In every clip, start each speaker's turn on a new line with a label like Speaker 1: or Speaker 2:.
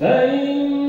Speaker 1: فإني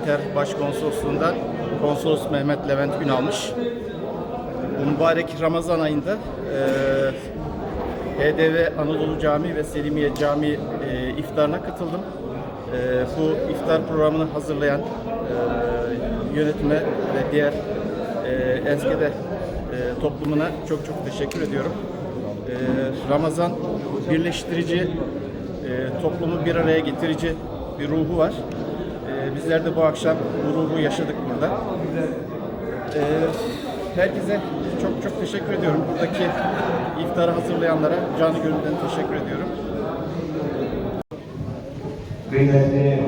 Speaker 2: Leventer Başkonsolosluğundan Konsolos Mehmet Levent Günalmış. Bu mübarek Ramazan ayında e, HDV Anadolu Camii ve Selimiye Camii e, iftarına katıldım. E, Bu iftar programını hazırlayan e, yönetime ve diğer e, Eskede e, toplumuna çok çok teşekkür ediyorum. E, Ramazan birleştirici, e, toplumu bir araya getirici bir ruhu var. E, bizler de bu akşam bu ruhu yaşadık burada. E, herkese çok çok teşekkür ediyorum. Buradaki iftarı hazırlayanlara canı gönülden teşekkür ediyorum.
Speaker 3: Kıymetli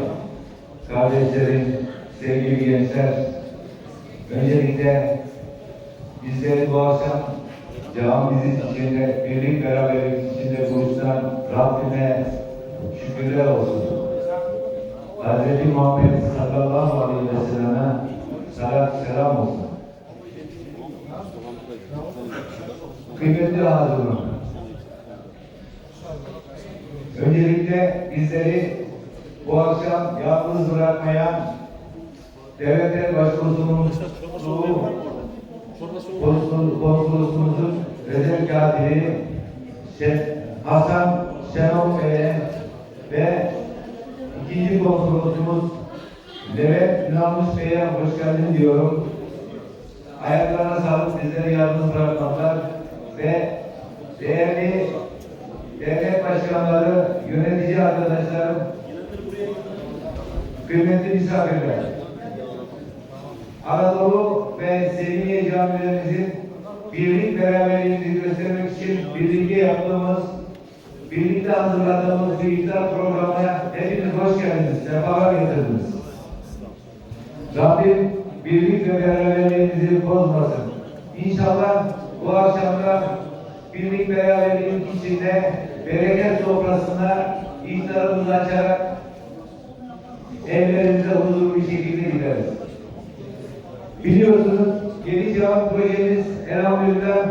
Speaker 3: kardeşlerim, sevgili gençler, öncelikle bizleri bu akşam camimizin içinde, birlik beraberlik içinde buluşturan Rabbime şükürler olsun. Hz. Muhammed sallallahu aleyhi ve selleme salat selam olsun. Kıymetli hazırım. Öncelikle bizleri bu akşam yalnız bırakmayan devlet başkonsolosluğu konsolosluğumuzun özel katili Hasan geldin diyorum. Ayaklarına sağlık bizleri yalnız bırakmadılar ve değerli devlet başkanları, yönetici arkadaşlarım, kıymetli misafirler. Anadolu ve Selimiye camilerimizin birlik beraberliğimizi göstermek için birlikte yaptığımız, birlikte hazırladığımız bir iftar programına hepiniz hoş geldiniz, sefalar getirdiniz. Rabbim birlik ve beraberliğimizi bozmasın. İnşallah bu akşamda birlik beraberlik içinde bereket sofrasında iftarımızı açarak
Speaker 4: evlerimize huzurlu bir şekilde gideriz. Biliyorsunuz yeni cevap projemiz elhamdülillah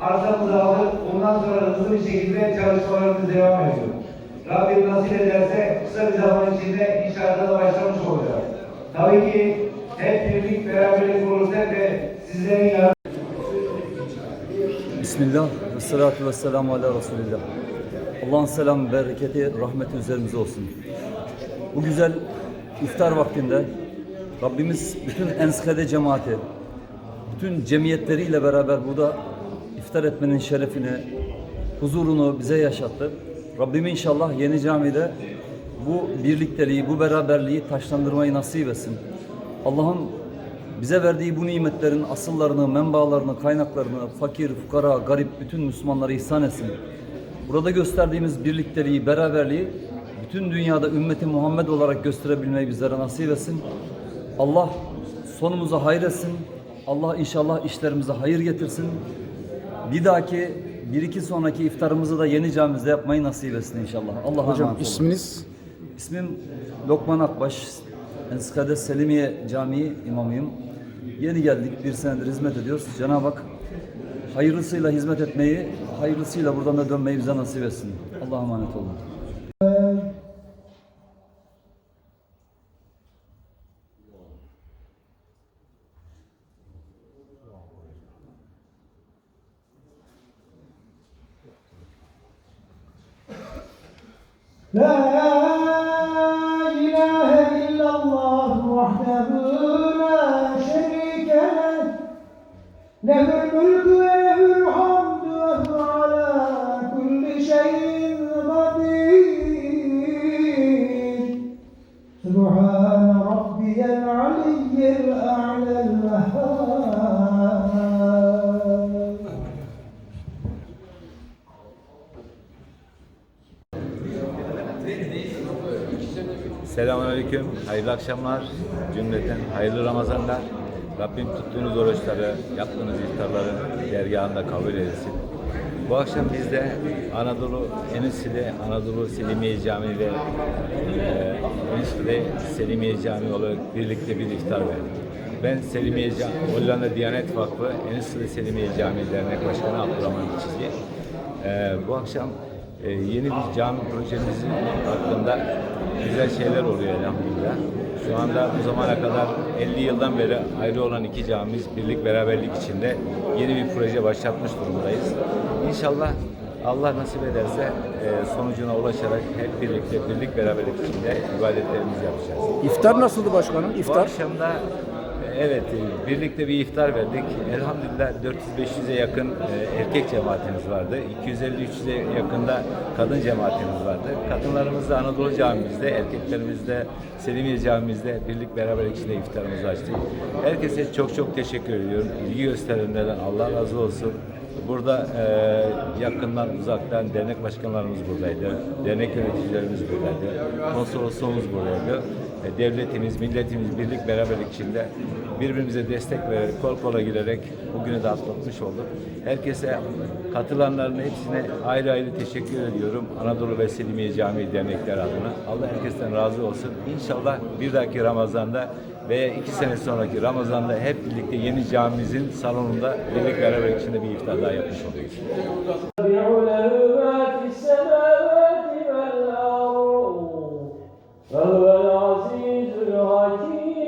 Speaker 4: arsamızı aldık. Ondan sonra hızlı bir şekilde çalışmalarımız devam ediyor. Rabbim nasip ederse kısa bir zaman içinde inşaata da başlamış olacağız. Tabii ki hep birlik beraberlik olursa ve sizlerin yardım
Speaker 5: Bismillah ve salatu ve selamu ala Resulillah. Allah'ın selam, bereketi, rahmeti üzerimize olsun. Bu güzel iftar vaktinde Rabbimiz bütün enskede cemaati, bütün cemiyetleriyle beraber burada iftar etmenin şerefini, huzurunu bize yaşattı. Rabbim inşallah yeni camide bu birlikteliği, bu beraberliği taşlandırmayı nasip etsin. Allah'ın bize verdiği bu nimetlerin asıllarını, menbalarını, kaynaklarını fakir, fukara, garip bütün Müslümanlara ihsan etsin. Burada gösterdiğimiz birlikteliği, beraberliği bütün dünyada ümmeti Muhammed olarak gösterebilmeyi bizlere nasip etsin. Allah sonumuza hayır etsin. Allah inşallah işlerimize hayır getirsin. Bir dahaki bir iki sonraki iftarımızı da yeni camimizde yapmayı nasip etsin inşallah. Allah'a
Speaker 6: Hocam
Speaker 5: emanet olun.
Speaker 6: isminiz?
Speaker 5: İsmim Lokman Akbaş. Enskade Selimiye Camii imamıyım. Yeni geldik, bir senedir hizmet ediyoruz. Cenab-ı Hak hayırlısıyla hizmet etmeyi, hayırlısıyla buradan da dönmeyi bize nasip etsin. Allah'a emanet olun.
Speaker 7: لا له الملك وله الحمد وهو على كل شيء قدير سبحان ربي العلي الأعلى الوهاب
Speaker 3: Selamünaleyküm, hayırlı akşamlar, cümleten hayırlı Ramazanlar. Rabbim tuttuğunuz oruçları, yaptığınız iftarları dergahında kabul etsin. Bu akşam biz de Anadolu Enisli'de Anadolu Selimiye Camii ve e, Enisli'de Selimiye Camii olarak birlikte bir iftar verdik. Ben Selimiye Camii, Hollanda Diyanet Vakfı Enisli Selimiye Camii Dernek Başkanı Abdurrahman Çiçi. Ee, bu akşam e, yeni bir cami projemizin hakkında güzel şeyler oluyor elhamdülillah. Şu anda bu zamana kadar 50 yıldan beri ayrı olan iki camimiz birlik beraberlik içinde yeni bir proje başlatmış durumdayız. İnşallah Allah nasip ederse e, sonucuna ulaşarak hep birlikte birlik beraberlik içinde ibadetlerimizi yapacağız.
Speaker 6: İftar nasıldı başkanım?
Speaker 3: Bu
Speaker 6: İftar?
Speaker 3: akşam da evet e, birlikte bir iftar verdik. Elhamdülillah 400-500'e yakın e, erkek cemaatimiz vardı. 250-300'e yakında kadın cemaatimiz vardı. Kadınlarımız da Anadolu camimizde, erkeklerimiz de Selimiye camimizde birlik beraber içinde iftarımızı açtık. Herkese çok çok teşekkür ediyorum. İlgi gösterenlerden Allah razı olsun. Burada e, yakından uzaktan dernek başkanlarımız buradaydı, dernek yöneticilerimiz buradaydı, konsolosluğumuz buradaydı. E, devletimiz, milletimiz birlik beraberlik içinde birbirimize destek vererek, kol kola girerek bugünü de atlatmış olduk. Herkese katılanların hepsine ayrı ayrı teşekkür ediyorum. Anadolu ve Selimiye Camii dernekler adına. Allah herkesten razı olsun. İnşallah bir dahaki Ramazan'da veya iki sene sonraki Ramazan'da hep birlikte yeni camimizin salonunda birlik beraber içinde bir iftar daha yapmış oluruz.
Speaker 1: العزيز الحكيم